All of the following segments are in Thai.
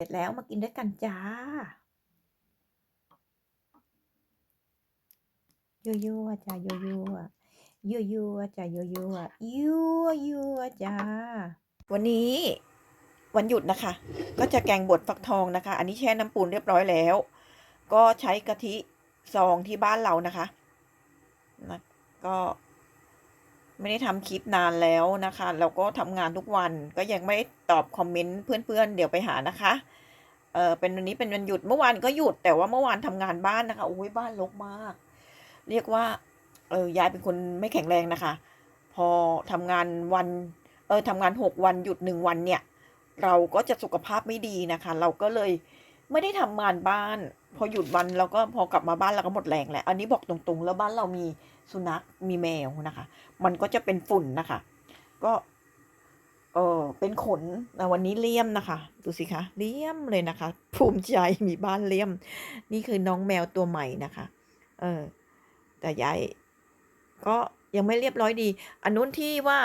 เสร็จแล้วมากินด้วยกันจ้ายั่วยั่วจ้ายั่วยั่วยั่วยั่วจ้ายั่วยั่วยั่วยั่วจ้าวันนี้วันหยุดนะคะ ก็จะแกงบดฟักทองนะคะ อันนี้แช่น้ำปูนเรียบร้อยแล้ว ก็ใช้กะทิซองที่บ้านเรานะคะนะก็ ไม่ได้ทำคลิปนานแล้วนะคะเราก็ทำงานทุกวันก็ยังไม่ตอบคอมเมนต์เพื่อนๆเดี๋ยวไปหานะคะเออเป็นวันนี้เป็นวันหยุดเมื่อวานก็หยุดแต่ว่าเมื่อวานทำงานบ้านนะคะโอ้ยบ้านรกมาก เรียกว่าเออยายเป็นคนไม่แข็งแรงนะคะ พอทำงานวันเออทำงานหกวันหยุดหนึ่งวันเนี่ย เราก็จะสุขภาพไม่ดีนะคะ เราก็เลย ไม่ได้ทำงานบ้าน พอหยุดวันเราก็พอกลับมาบ้านเราก็หมดแรงแหละอันนี้บอกตรงๆ แล้วบ้านเรามีสุนัขมีแมวนะคะ มันก็จะเป็นฝุ่นนะคะ ก็เออเป็นขนนะวันนี้เลี่ยมนะคะ ดูสิคะเลี่ยมเลยนะคะ ภูมิใจมีบ้านเลี่ยม นี่คือน้องแมวตัวใหม่นะคะ เออแต่ยายก็ยังไม่เรียบร้อยดี อันนู้นที่ว่า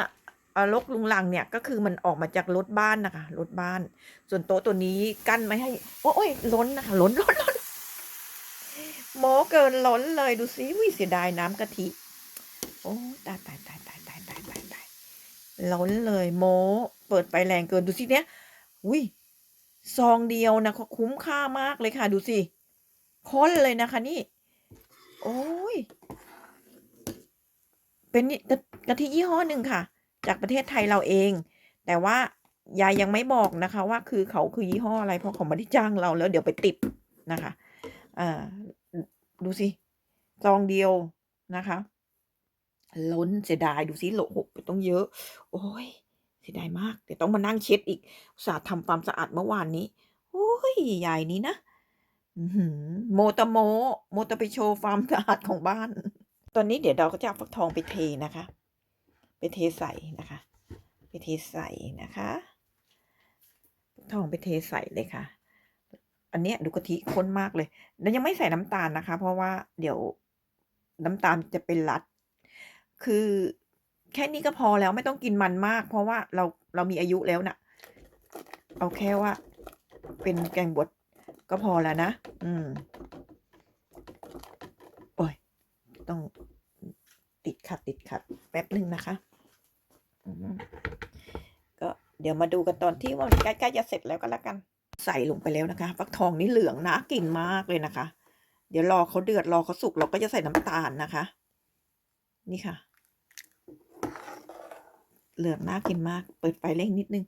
เอ่อลกลุงลังเนี่ยก็คือมันออกมาจากรถบ้านนะคะรถบ้าน ส่วนโต๊ะตัวนี้กั้นไม่ให้ โอ้ยล้นนะคะล้นล้นล้นโมเกินล้นเลยดูสิวิเสียดายน้ำกะทิ โอ้ตายตายตายตายตายตายตายตายล้นเลยโมเปิดไฟแรงเกินดูสิเนี้ยอุ้ยซองเดียวนะเขาคุ้มค่ามากเลยค่ะ ดูสิค้นเลยนะคะนี่ โอ้ยเป็นกะกะทิยี่ห้อหนึ่งค่ะ จากประเทศไทยเราเอง แต่ว่ายายยังไม่บอกนะคะ ว่าคือเขาคือยี่ห้ออะไรเพราะเขาไม่ได้จ้างเราแล้วเดี๋ยวไปติดนะคะอ่าดูสิซองเดียวนะคะ ล้นเสียดายดูสิโหลหกไปต้องเยอะ โอ้ยเสียดายมากเดี๋ยวต้องมานั่งเช็ดอีกสาห์ทำความสะอาดเมื่อวานนี้โอ้ยใหญ่นี้นะโมตะโม โมตะไปโชว์ความสะอาดของบ้าน ตอนนี้เดี๋ยวเราก็จะเอาฟักทองไปเทนะคะ ไปเทใส่นะคะ ไปเทใส่นะคะทองไปเทใส่เลยค่ะ อันเนี้ยดูกะทิข้นมากเลย แล้วยังไม่ใส่น้ำตาลนะคะ เพราะว่าเดี๋ยวน้ำตาลจะเป็นรัด คือแค่นี้ก็พอแล้วไม่ต้องกินมันมาก เพราะว่าเราเรามีอายุแล้วน่ะ เอาแค่ว่า เป็นแกงบดก็พอแล้วนะ อืม โอ้ย ต้องติดขัดติดขัดแป๊บหนึ่งนะคะ เดี๋ยวมาดูกันตอนที่ว่าใกล้ๆจะเสร็จแล้วก็แล้วกัน ใส่ลงไปแล้วนะคะ ฟักทองนี่เหลืองนะกลิ่นมากเลยนะคะ เดี๋ยวรอเขาเดือดรอเขาสุกเราก็จะใส่น้ำตาลนะคะ นี่ค่ะ เหลืองน่ากินมาก เปิดไฟเร่งนิดนึง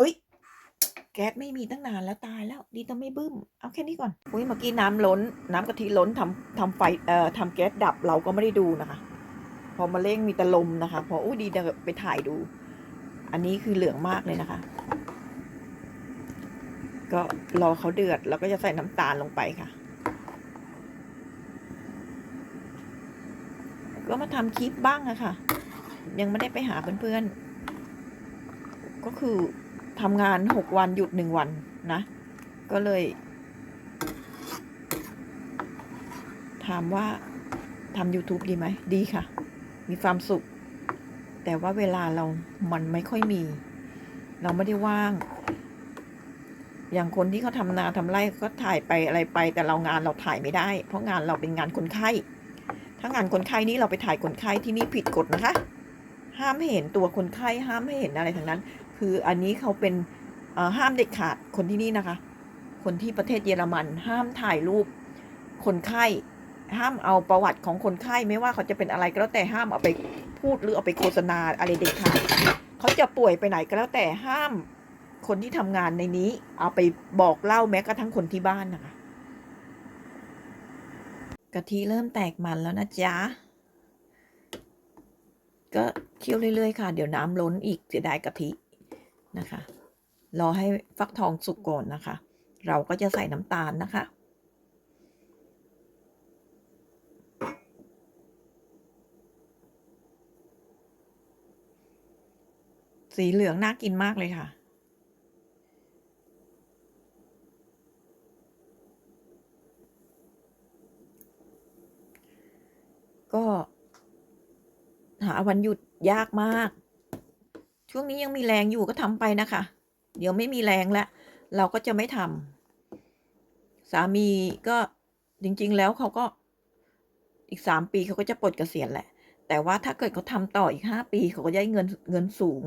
อุ้ย แก๊สไม่มีตั้งนานแล้วตายแล้วดีต้องไม่บึ้ม เอาแค่นี้ก่อนอุ้ยเมื่อกี้น้ำล้น น้ำกะทิล้นทำทำไฟเอ่อทำแก๊สดับเราก็ไม่ได้ดูนะคะ พอมาเร่งมีต่ลมนะคะ พออุ้ดีเดี๋ยวไปถ่ายดู อันนี้คือเหลืองมากเลยนะคะ ก็รอเขาเดือดแล้วก็จะใส่น้ำตาลลงไปค่ะ ก็มาทำคลิปบ้างอะค่ะ ยังไม่ได้ไปหาเพื่อนๆก็คือ ทำงานหกวันหยุดหนึ่งวันนะ ก็เลย ถามว่าทำ YouTube ดีไหม ดีค่ะ มีความสุข แต่ว่าเวลาเรามันไม่ค่อยมี เราไม่ได้ว่าง อย่างคนที่เขาทำนาทำไร่ก็ถ่ายไปอะไรไป แต่เรางานเราถ่ายไม่ได้ เพราะงานเราเป็นงานคนไข้ ถ้างานคนไข้นี้เราไปถ่ายคนไข้ที่นี่ผิดกฎนะคะ ห้ามเห็นตัวคนไข้ห้ามให้เห็นอะไรทั้งนั้น คืออันนี้เขาเป็นห้ามเด็ดขาดคนที่นี่นะคะ คนที่ประเทศเยอรมัน ห้ามถ่ายรูปคนไข้ห้ามเอาประวัติของคนไข้ไม่ว่าเขาจะเป็นอะไรก็แล้วแต่ห้ามเอาไปพูดหรือเอาไปโฆษณาอะไรเด็ดขาดเขาจะป่วยไปไหนก็แล้วแต่ห้ามคนที่ทำงานในนี้ เอาไปบอกเล่าแม้กระทั่งคนที่บ้านนะคะกะทิเริ่มแตกมันแล้วนะจ๊ะ ก็เคี่ยวเรื่อยๆค่ะ เดี๋ยวน้ำล้นอีกเสียดายกะทิ นะคะ รอให้ฟักทองสุกก่อนนะคะ เราก็จะใส่น้ำตาลนะคะ สีเหลืองน่ากินมากเลยค่ะก็หาวันหยุดยากมาก ช่วงนี้ยังมีแรงอยู่ก็ทำไปนะคะ เดี๋ยวไม่มีแรงแล้วเราก็จะไม่ทำสามีก็จริง ๆ แล้วเขาก็อีกสามปีเขาก็จะปลดเกษียณแหละ แต่ว่าถ้าเกิดเขาทำต่ออีกห้าปีเขาก็ได้เงินเงินสูง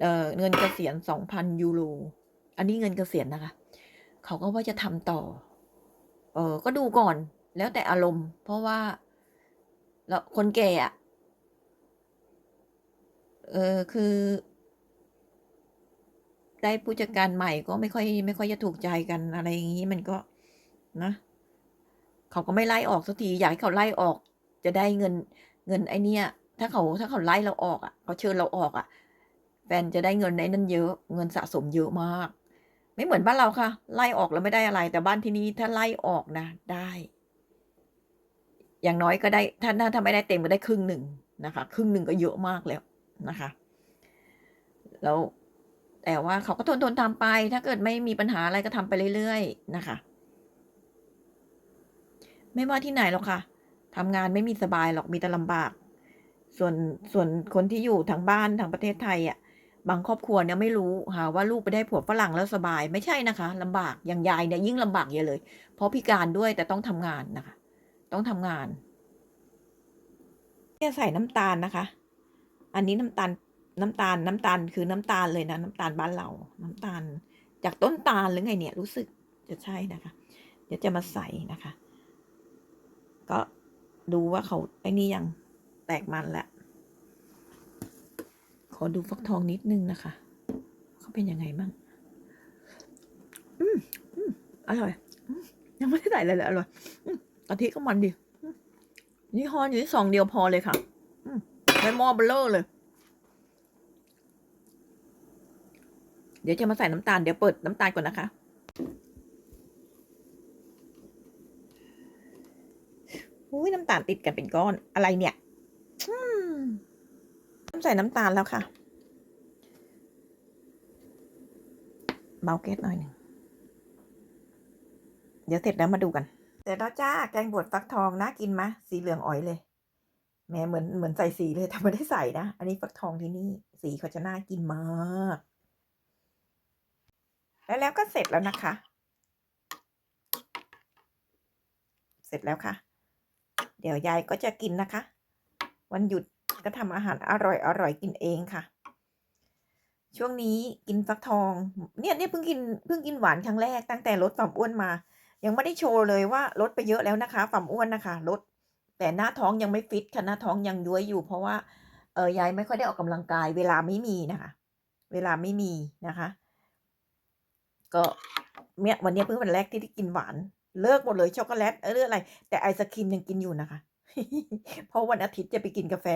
เอ่อเงินเกษียณสองพันยูโร อันนี้เงินเกษียณนะคะ เขาก็ว่าจะทำต่อ เออก็ดูก่อนแล้วแต่อารมณ์ เพราะว่าแล้วคนแก่อะ เออคือ ได้ผู้จัดการใหม่ก็ไม่ค่อย ไม่ค่อยจะถูกใจกันอะไรอย่างนี้มันก็นะเขาก็ไม่ไล่ออกสักทีอยากให้เขาไล่ออก จะได้เงินเงินไอเนี้ยถ้าเขาถ้าเขาไล่เราออกอะเขาเชิญเราออกอะแฟนจะได้เงินในนั้นเยอะเงินสะสมเยอะมาก ไม่เหมือนบ้านเราค่ะ ไล่ออกแล้วไม่ได้อะไร แต่บ้านที่นี้ถ้าไล่ออกนะ ได้ อย่างน้อยก็ได้ถ้าถ้าถ้าไม่ได้เต็มก็ได้ครึ่งหนึ่งนะคะ ครึ่งหนึ่งก็เยอะมากแล้ว นะคะ แล้วแต่ว่าเขาก็ทนทนทำไป ถ้าเกิดไม่มีปัญหาอะไรก็ทำไปเรื่อยๆนะคะ ไม่ว่าที่ไหนหรอกค่ะทำงานไม่มีสบายหรอกมีแต่ลำบาก ส่วนส่วนคนที่อยู่ทางบ้านทางประเทศไทยอะบางครอบครัวเนี่ยไม่รู้หาว่าลูกไปได้ผัวฝรั่งแล้วสบายไม่ใช่นะคะลำบากอย่างยายเนี่ยยิ่งลำบากเยอะเลย เพราะพิการด้วยแต่ต้องทำงานนะคะ ต้องทำงานเนี่ยใส่น้ำตาลนะคะ อันนี้น้ำตาลน้ำตาลน้ำตาลคือน้ำตาลเลยนะ น้ำตาลบ้านเรา น้ำตาล จากต้นตาลหรือไงเนี่ย รู้สึกจะใช่นะคะ เดี๋ยวจะมาใส่นะคะ ก็ดูว่าเขาไอ้นี่ยังแตกมันแล้วขอดูฟักทองนิดนึงนะคะเขาเป็นยังไงบ้างอืมอืมอร่อยอยังไม่ได้ใส่อะไรเลยอร่อยอืมกะทิก็มันดีนี่ฮอนอยู่ที่สองเดียวพอเลยค่ะ อืม ไม่หม้อเบลเลอร์เลย เดี๋ยวจะมาใส่น้ำตาล เดี๋ยวเปิดน้ำตาลก่อนนะคะ อุ้ยน้ำตาลติดกันเป็นก้อนอะไรเนี่ยอืมใส่น้ำตาลแล้วค่ะ เบาแก๊สหน่อยหนึ่ง เดี๋ยวเสร็จแล้วมาดูกัน เสร็จแล้วจ้า แกงบวชฟักทองน่ากินไหมสีเหลืองอ๋อยเลย แม้เหมือนเหมือนใส่สีเลยแต่ไม่ได้ใส่นะ อันนี้ฟักทองที่นี่ สีเขาจะน่ากินมาก แล้วแล้วก็เสร็จแล้วนะคะ เสร็จแล้วค่ะ เดี๋ยวยายก็จะกินนะคะ วันหยุดก็ทำอาหารอร่อยอร่อยกินเองค่ะ ช่วงนี้กินฟักทอง เนี่ยเนี่ยเพิ่งกินเพิ่งกินหวานครั้งแรกตั้งแต่ลดความอ้วนมา ยังไม่ได้โชว์เลยว่าลดไปเยอะแล้วนะคะความอ้วนนะคะลด แต่หน้าท้องยังไม่ฟิตค่ะหน้าท้องยังย้วยอยู่ เพราะว่าเออยายไม่ค่อยได้ออกกำลังกาย เวลาไม่มีนะคะ เวลาไม่มีนะคะ ก็เนี่ยวันนี้เพิ่งวันแรกที่ได้กินหวาน เลิกหมดเลยช็อกโกแลตเอออะไร แต่ไอศครีมยังกินอยู่นะคะ เพราะวันอาทิตย์จะไปกินกาแฟ